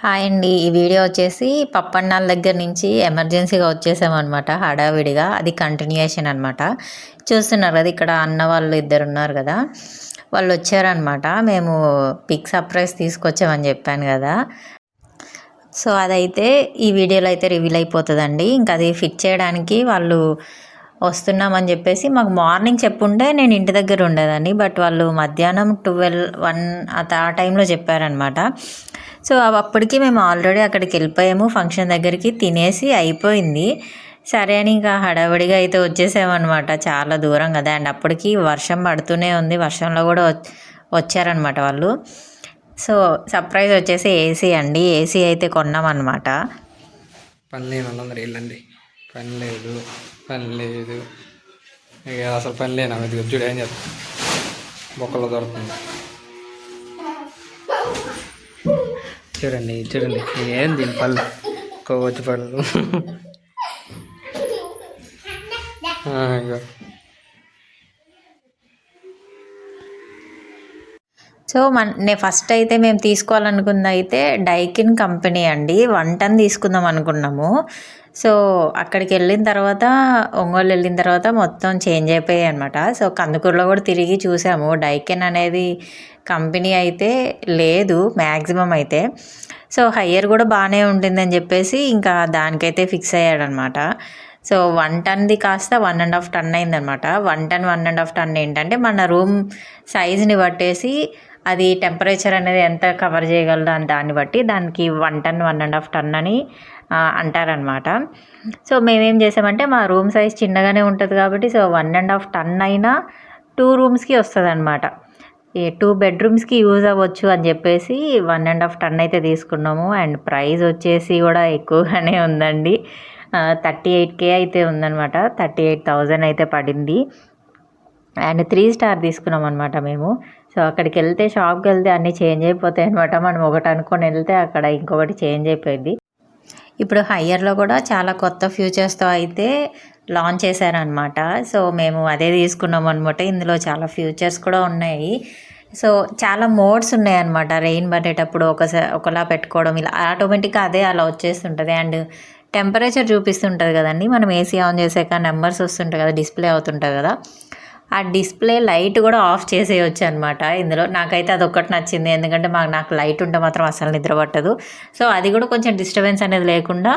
Hi అండి. ఈ video వచ్చేసి పప్పన్నాల దగ్గర నుంచి ఎమర్జెన్సీగా వచ్చేసామన్నమాట హడావిడిగా. అది కంటిన్యూయేషన్ అనమాట చూస్తున్నారు కదా ఇక్కడ అన్న వాళ్ళు ఇద్దరు ఉన్నారు కదా వాళ్ళు వచ్చారనమాట మేము పిక్ సర్ప్రైజ్ తీసుకొచ్చామని చెప్పాను కదా. సో అదైతే ఈ వీడియోలో అయితే రివీల్ అయిపోతుందండి. ఇంకా అది ఫిట్ చేయడానికి వాళ్ళు వస్తున్నామని చెప్పేసి మాకు మార్నింగ్ చెప్పుంటే నేను ఇంటి దగ్గర ఉండేదాన్ని. బట్ వాళ్ళు మధ్యాహ్నం ట్వెల్వ్ వన్ ఆ టైంలో చెప్పారనమాట సో అవి అప్పటికి మేము ఆల్రెడీ అక్కడికి వెళ్ళిపోయాము. ఫంక్షన్ దగ్గరికి తినేసి అయిపోయింది. సరే అని ఇంకా హడావిడిగా అయితే వచ్చేసామన్నమాట. చాలా దూరం కదా అండ్ అప్పటికి వర్షం పడుతూనే ఉంది. వర్షంలో కూడా వచ్చారనమాట వాళ్ళు. సో సర్ప్రైజ్ వచ్చేసి ఏసీ అండి. ఏసీ అయితే కొన్నామన్నమాట. పని లేని వాళ్ళందరూ వెళ్ళండి. పని లేదు పని లేదు. ఇక అసలు పని లేనా ఇది చూడు ఏం చెప్తా. బొక్కలో దొరుకుతుంది. చూడండి చూడండి. ఏం దీని పళ్ళు? కొవ్వొచ్చి పళ్ళు. సో మన నేను ఫస్ట్ అయితే మేము తీసుకోవాలనుకుంది అయితే డైకిన్ కంపెనీ అండి. వన్ టన్ తీసుకుందాం అనుకున్నాము. సో అక్కడికి వెళ్ళిన తర్వాత ఒంగోలు వెళ్ళిన తర్వాత మొత్తం చేంజ్ అయిపోయాయి అనమాట సో కందుకూరులో కూడా తిరిగి చూసాము. డైకిన్ అనేది కంపెనీ అయితే లేదు మ్యాక్సిమం అయితే. సో హయ్యర్ కూడా బాగానే ఉంటుందని చెప్పేసి ఇంకా దానికైతే ఫిక్స్ అయ్యాడనమాట సో వన్ టన్ది కాస్త వన్ అండ్ హాఫ్ టన్ అయిందనమాట one ton one and half ton ఏంటంటే మన రూమ్ సైజుని బట్టేసి అది టెంపరేచర్ అనేది ఎంత కవర్ చేయగలదు అని దాన్ని బట్టి దానికి one ton one and half ton అని అంటారనమాట సో మేమేం చేసామంటే మా రూమ్ సైజ్ చిన్నగానే ఉంటుంది కాబట్టి so one and half ton అయినా టూ రూమ్స్కి వస్తుంది అనమాట టూ బెడ్రూమ్స్కి యూజ్ అవ్వచ్చు అని చెప్పేసి వన్ అండ్ హాఫ్ టన్ అయితే తీసుకున్నాము. అండ్ ప్రైస్ వచ్చేసి కూడా ఎక్కువగానే ఉందండి. థర్టీ ఎయిట్ కే అయితే ఉందన్నమాట. థర్టీ ఎయిట్ థౌజండ్ అయితే పడింది. అండ్ త్రీ స్టార్ తీసుకున్నాం అనమాట మేము. సో అక్కడికి వెళ్తే షాప్కి వెళ్తే అన్నీ చేంజ్ అయిపోతాయి అనమాట మనం ఒకటి అనుకొని వెళ్తే అక్కడ ఇంకొకటి చేంజ్ అయిపోయింది. ఇప్పుడు హయ్యర్లో కూడా చాలా కొత్త ఫ్యూచర్స్తో అయితే లాంచ్ చేశారనమాట సో మేము అదే తీసుకున్నాం అనమాట ఇందులో చాలా ఫ్యూచర్స్ కూడా ఉన్నాయి. సో చాలా మోడ్స్ ఉన్నాయన్నమాట. రెయిన్ పడేటప్పుడు ఒకసారి ఒకలా పెట్టుకోవడం ఇలా ఆటోమేటిక్గా అదే అలా వచ్చేస్తుంటుంది. అండ్ టెంపరేచర్ చూపిస్తుంటుంది కదండి. మనం ఏసీ ఆన్ చేసాక నెంబర్స్ వస్తుంటాయి కదా డిస్ప్లే అవుతుంటుంది కదా. ఆ డిస్ప్లే లైట్ కూడా ఆఫ్ చేసేయచ్చు అనమాట ఇందులో నాకైతే అది ఒక్కటి నచ్చింది. ఎందుకంటే మాకు నాకు లైట్ ఉంటే మాత్రం అసలు నిద్ర పట్టదు. సో అది కూడా కొంచెం డిస్టర్బెన్స్ అనేది లేకుండా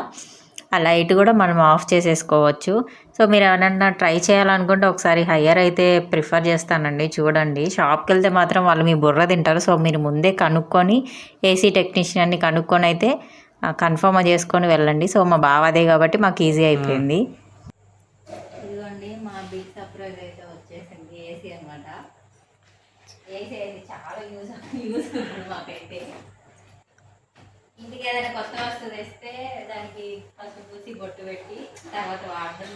ఆ లైట్ కూడా మనం ఆఫ్ చేసేసుకోవచ్చు. సో మీరు ఏమైనా ట్రై చేయాలనుకుంటే ఒకసారి హయ్యర్ అయితే ప్రిఫర్ చేస్తానండి. చూడండి. షాప్కి వెళ్తే మాత్రం వాళ్ళు మీ బుర్ర తింటారు. సో మీరు ముందే కనుక్కొని ఏసీ టెక్నీషియన్ని కనుక్కొని అయితే కన్ఫర్మ్ చేసుకొని వెళ్ళండి. సో మా బావ అదే కాబట్టి మాకు ఈజీ అయిపోయింది ఇదిగోండి మా బిగ్ సర్ప్రైజ్ అయితే వచ్చేసింది ఏసీ అనమాట ఏసీ అయితే చాలా యూజ్ ఉంటుంది మాకైతే ఇంటికి ఏదైనా కొత్త వస్తువు తెస్తే దానికి ఫస్ట్ పూసి బొట్టు పెట్టి తర్వాత వాడడం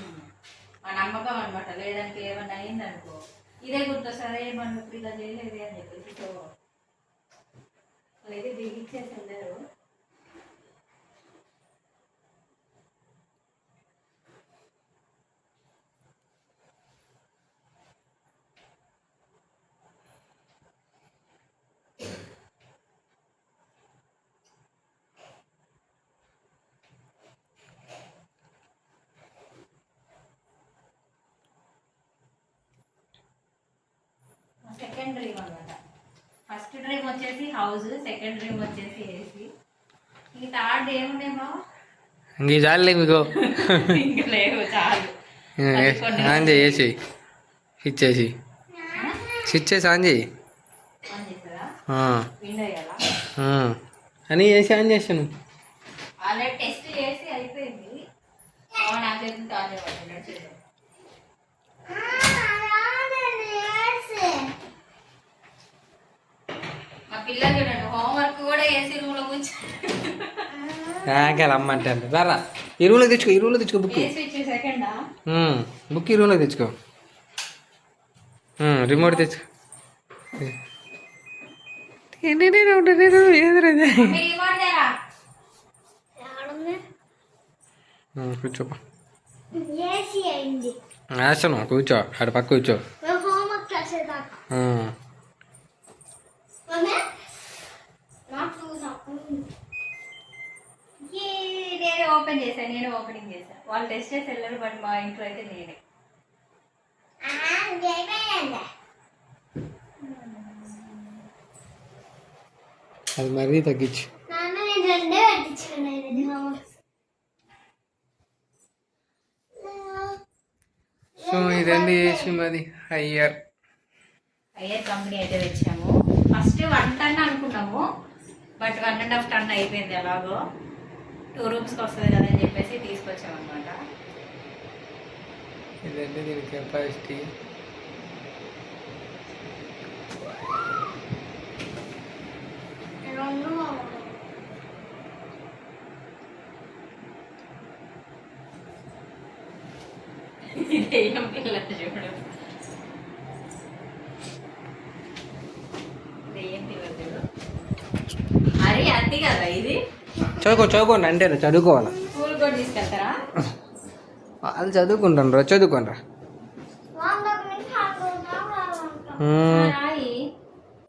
మా నమ్మకం అనమాట లేదంటే ఏమన్నా అయిందనుకో. ఇదే గుర్తొస్తుంది. మనం ఇప్పుడు ఇలా చేయలేదు అని చెప్పేసి సో అయితే బిగించేసి వెళ్ళారు సెకండ్ డ్రీమ్ అనమాట ఫస్ట్ డ్రీమ్ వచ్చేసి హౌస్ సెకండ్ డ్రీమ్ వచ్చేసి ఏసీ ఈ థర్డ్ ఏమున్నాయి బావ ఇంక చాలే మీకు. ఇంకా లేవు చాలు. ఆన్ చేయి వేసి స్విచ్ చేసి. స్విచ్ చేసి ఆన్ చేయి. అని వేసి ఆన్ చేసాను ఆల్రెడీ టెస్ట్ చేసి అయిపోయింది. నా ఆన్ చేయబడుతున్నాడు చూద్దాం మా పిల్లలు చూడండి హోంవర్క్ కూడా ఏసీ రూమ్లో రారా ఈ రూమ్లో తెచ్చుకో ఈ రూమ్లో తెచ్చుకో బుక్ బుక్ ఈ రూమ్లో తెచ్చుకో. రిమోట్ తెచ్చుకో. కూర్చోపా వేస్తాను కూర్చో ఆడ పక్క కూర్చో మేము హోంవర్క్ చేసేదాకా ఉమ్. మమ్మీ నాకు చూసాం ఓపెన్ చేశాను నేనే ఓపెనింగ్ చేశాను. వాళ్ళు టెస్ట్ చేసి వెళ్ళారు బట్ మా ఇంట్లో అయితే నేనే. అది మరీ తగ్గించు. నేను సో ఇదండి ఏసీ మాది హయ్యర్. అయ్యే కంపెనీ అయితే తెచ్చాము. ఫస్ట్ వన్ టన్ అనుకున్నాము but one and half ton అయిపోయింది ఎలాగో. టూ రూమ్స్కి వస్తుంది కదా అని చెప్పేసి తీసుకొచ్చాము అనమాట ఇదండి దీని కెపాసిటీ రెండు దెయ్యం పిల్ల చూడు దెయ్యం పిల్ల చూడు అరే అతి కదా ఇది చదువుకో చదువుకోండి అంటే చదువుకోవాలా? వాళ్ళు చదువుకుంటాను రా చదువుకోండి రా.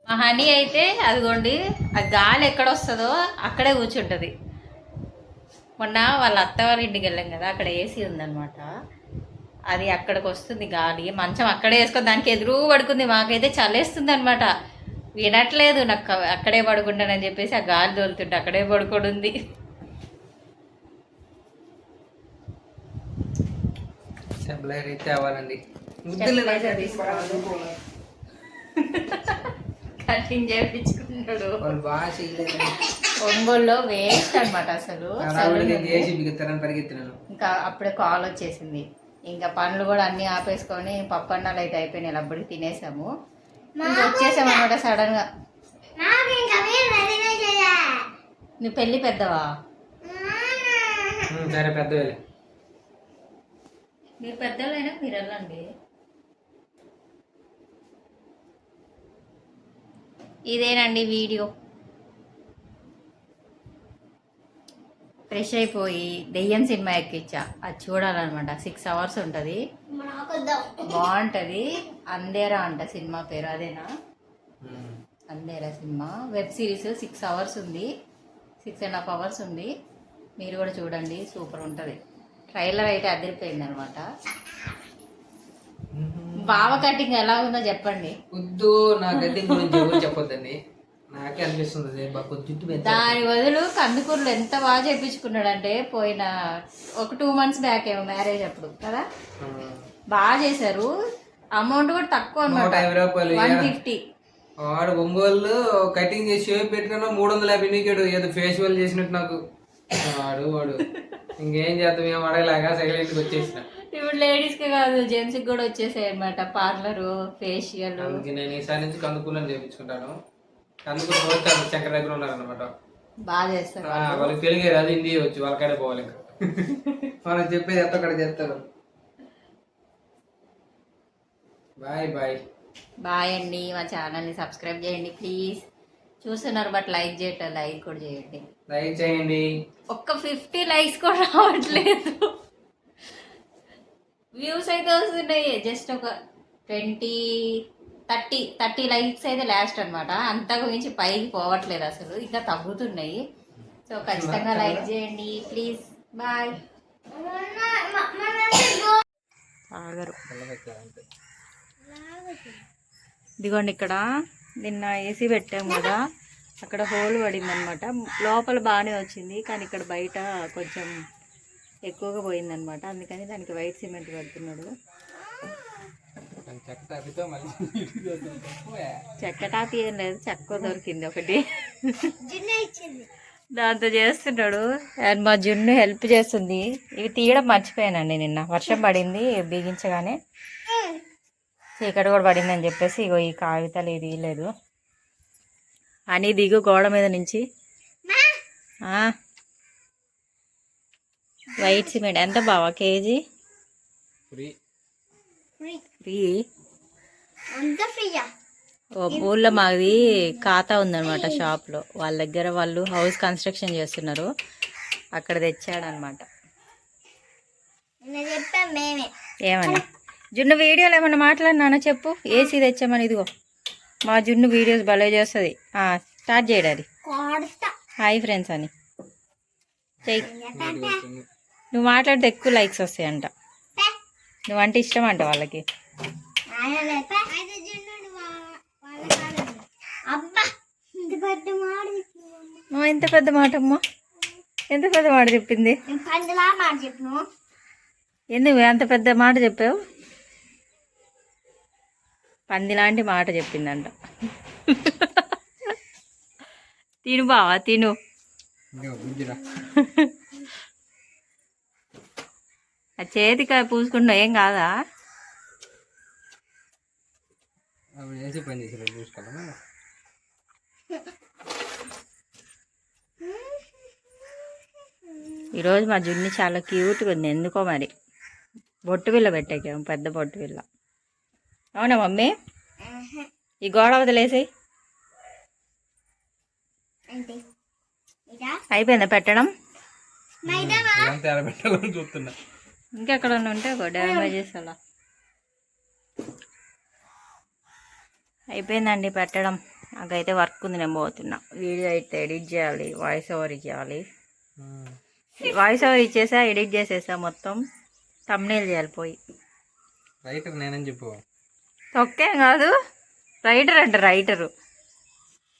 మా హనీ అయితే అదిగోండి ఆ గాలి ఎక్కడ వస్తుందో అక్కడే కూర్చుంటుంది. మొన్న వాళ్ళ అత్త వాళ్ళ ఇంటికి వెళ్ళాం కదా అక్కడ ఏసీ ఉందన్నమాట. అది అక్కడికి వస్తుంది గాలి మంచం అక్కడే వేసుకొని దానికి ఎదురు పడుకుంది మాకైతే చలేస్తుంది అనమాట వినట్లేదు నాకు అక్కడే పడుకుంటానని చెప్పేసి ఆ గాలి తోలుతుంటే అక్కడే పడుకోడు ఉంది స్టెబిలైజర్ అయితే అవ్వాలండి. కటింగ్ చేయించుకున్నాడు. ఒంగోలులో వేస్ట్ అనమాట అసలు. ఇంకా అప్పుడే కాల్ వచ్చేసింది. ఇంకా పనులు కూడా అన్ని ఆపేసుకొని పప్పు అన్నాలు అయితే అయిపోయినాయి. అప్పటికి తినేసాము. ఇంకా వచ్చేసాము అనమాట సడన్గా నాకు ఇంకా మీరు రెడీనే చేయ నీ పెళ్ళి పెద్దవా? సరే పెద్ద మీరు పెద్దలైనా మీరు వెళ్ళండి. ఇదేనండి వీడియో. ఫ్రెష్ అయిపోయి దెయ్యం సినిమా ఎక్కిచ్చా అది చూడాలన్నమాట. సిక్స్ అవర్స్ ఉంటుంది. బాగుంటుంది. అందేరా అంట సినిమా పేరు అదేనా? అందేరా cinema. Web series six hours ఉంది. సిక్స్ అండ్ హాఫ్ అవర్స్ ఉంది. మీరు కూడా చూడండి సూపర్ ఉంటుంది. ట్రైలర్ అయితే అదిరిపోయింది అనమాట బావ కటింగ్ ఎలా ఉందో చెప్పండి. వద్దు నా గడ్డి గురించి ఎవరు చెప్పొద్దండి. నాకే అనిపిస్తుంది. దాని బదులు కందుకూరులో ఎంత బాగా చేయించుకున్నాడంటే పోయిన ఒక టూ మంత్స్ బ్యాక్ ఏమో మ్యారేజ్ అప్పుడు కదా? బాగా చేశారు. అమౌంట్ కూడా తక్కువ నూట అనమాట యాభై రూపాయలు వన్ ఫిఫ్టీ. వాడు ఒంగోలు కటింగ్ చేసి షేప్ పెట్టుకున్నా మూడు వందల యాభై నీకాడు ఏదో ఫేషియల్ చేసినట్టు నాకు. వాడు వాడు. ఇంకేం చేద్దాం ఏం అడగలేక సైలెంట్కి వచ్చేసిన. ఇప్పుడు లేడీస్కి కాదు జెంట్స్కి కూడా వచ్చేసాయి అనమాట పార్లర్ ఫేషియల్. నేను ఈసారి నుంచి కందుకూలని చేయించుకుంటాను కందుకూరు అక్కడ చక్కెర దగ్గర ఉన్నారనమాట బాగా చేస్తారు. వాళ్ళకి తెలుగు రాదు హిందీ వచ్చి వాళ్ళకాడే పోవాలి ఇంకా. మనం చెప్పేది ఎంత అక్కడ చేస్తారు. Bye bye. బాయ్ అండి మా ఛానల్ని సబ్స్క్రైబ్ చేయండి ప్లీజ్. చూస్తున్నారు బట్ లైక్ చేయటం లైక్ కూడా చేయండి. లైక్ చేయండి. ఒక్క ఫిఫ్టీ లైక్స్ కూడా రావట్లేదు. వ్యూస్ అయితే వస్తున్నాయి. జస్ట్ ఒక ట్వంటీ థర్టీ థర్టీ లైక్స్ అయితే లాస్ట్ అనమాట అంతకు మించి పైకి పోవట్లేదు అసలు. ఇంకా తగ్గుతున్నాయి. సో ఖచ్చితంగా లైక్ చేయండి. ప్లీజ్. బాయ్. ఆగరు ఇదిగోండి ఇక్కడ నిన్న ఏసీ పెట్టాము కదా అక్కడ హోల్ పడింది అనమాట లోపల బాగానే వచ్చింది కానీ ఇక్కడ బయట కొంచెం ఎక్కువగా పోయిందనమాట. అందుకని దానికి వైట్ సిమెంట్ పెడుతున్నాడు చెక్క టాపి ఏం లేదు చెక్క దొరికింది ఒకటి. దాంతో చేస్తున్నాడు అండ్ మా జున్ను హెల్ప్ చేస్తుంది. ఇవి తీయడం మర్చిపోయానండి నిన్న. వర్షం పడింది బిగించగానే. చీకటి కూడా పడిందని చెప్పేసి ఇగో ఈ కాగితాలు ఇది లేదు అని దిగు గోడ మీద నుంచి. ఆ. వైట్ సిమెంట్ ఎంత బావా? కేజీ? ఫ్రీ. ఊళ్ళో మాది ఖాతా ఉందన్నమాట షాప్లో. వాళ్ళ దగ్గర వాళ్ళు హౌస్ కన్స్ట్రక్షన్ చేస్తున్నారు. అక్కడ తెచ్చాడనమాట ఏమని? జున్ను వీడియోలు ఏమన్నా మాట్లాడినానా చెప్పు? ఏసీ తెచ్చామని ఇదిగో. మా జున్ను వీడియోస్ భలే చేస్తుంది. స్టార్ట్ చేయడాది హాయ్ ఫ్రెండ్స్ అని. చెయ్యి. నువ్వు మాట్లాడితే ఎక్కువ లైక్స్ వస్తాయంట. నువ్వంటే ఇష్టం అంట వాళ్ళకి. ఎంత పెద్ద మాట అమ్మా ఎంత పెద్ద మాట చెప్పింది? ఎందుకు అంత పెద్ద మాట చెప్పావు? పంది లాంటి మాట చెప్పిందంట. తిను బావా తిను. ఆ చేతికి పూసుకుంటా ఏం కాదా? ఈరోజు మా జున్ను చాలా క్యూట్గా ఉంది ఎందుకో మరి. బొట్టు బిల్ల పెట్టాకేమో పెద్ద బొట్టు బిల్ల అవునా మమ్మీ? ఈ గోడ వదిలేసి అయిపోయిందా పెట్టడం? ఇంకెక్కడ ఉంటే ఒక డ్యామేజెస్ అలా అయిపోయిందండి పెట్టడం. నాకైతే వర్క్ ఉంది నేను పోతున్నా. వీడియో అయితే ఎడిట్ చేయాలి వాయిస్ ఓవర్ ఇచ్చేయాలి. వాయిస్ ఓవర్ ఇచ్చేసా ఎడిట్ చేసేసా మొత్తం. తమ్నేల్ చేయాలి పోయి. రైటర్ నేనని చెప్పు. తొక్కేం కాదు. రైటర్ అంట రైటరు.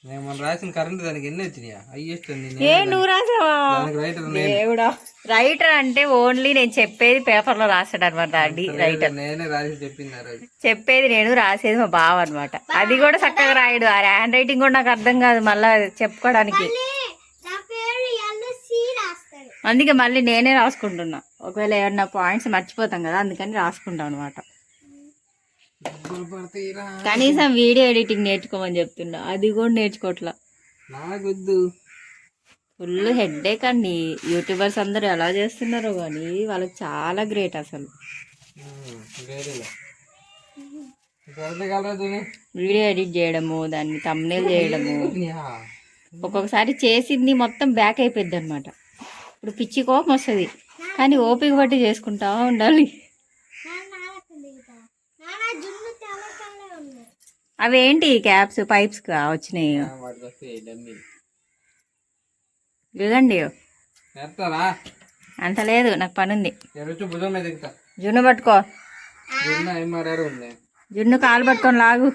నేను మొన్న రాసిన కరెంట్ దానికి ఎన్ని వచ్చినాయా? హైయెస్ట్ అండి ఏ నువ్వు రాసావా? దానికి రైటర్ నేను దేవుడా. రైటర్ అంటే ఓన్లీ నేను చెప్పేది పేపర్లో రాస్తాడు అనమాట అండి రైటర్. నేనే రాసి చెప్పింది ఆ రోజు. చెప్పేది నేను రాసేది మా బావ అనమాట అది కూడా చక్కగా రాయడు. ఆ హ్యాండ్ రైటింగ్ కూడా నాకు అర్థం కాదు మళ్ళా చెప్పుకోవడానికి. అందుకే మళ్ళీ నేనే రాసుకుంటున్నా. ఒకవేళ ఏమన్నా పాయింట్స్ మర్చిపోతాం కదా అందుకని రాసుకుంటాం అనమాట కనీసం వీడియో ఎడిటింగ్ నేర్చుకోమని చెప్తున్నా. అది కూడా నేర్చుకోవట్లా నాకొద్దు. ఫుల్ హెడ్ఏక్ అండి. యూట్యూబర్స్ అందరూ ఎలా చేస్తున్నారో కానీ వాళ్ళకి చాలా గ్రేట్ అసలు. వీడియో ఎడిట్ చేయడము దాన్ని తమ్నేల్ చేయడము. ఒక్కొక్కసారి చేసింది మొత్తం బ్యాక్ అయిపోద్ది అనమాట ఇప్పుడు పిచ్చి కోపం వస్తుంది. కానీ ఓపిక బట్టి చేసుకుంటా ఉండాలి నాన్న నాన్నకు దిగుతా నాన్న జున్ను తెల్ల తెల్ల ఉంది అవి ఏంటి క్యాప్స్ పైప్స్ వచ్చినాయి? చేస్తారా అంత లేదు నాకు పని ఉంది జున్ను పట్టుకో. జున్ను కాలు పట్టుకొని లాగు.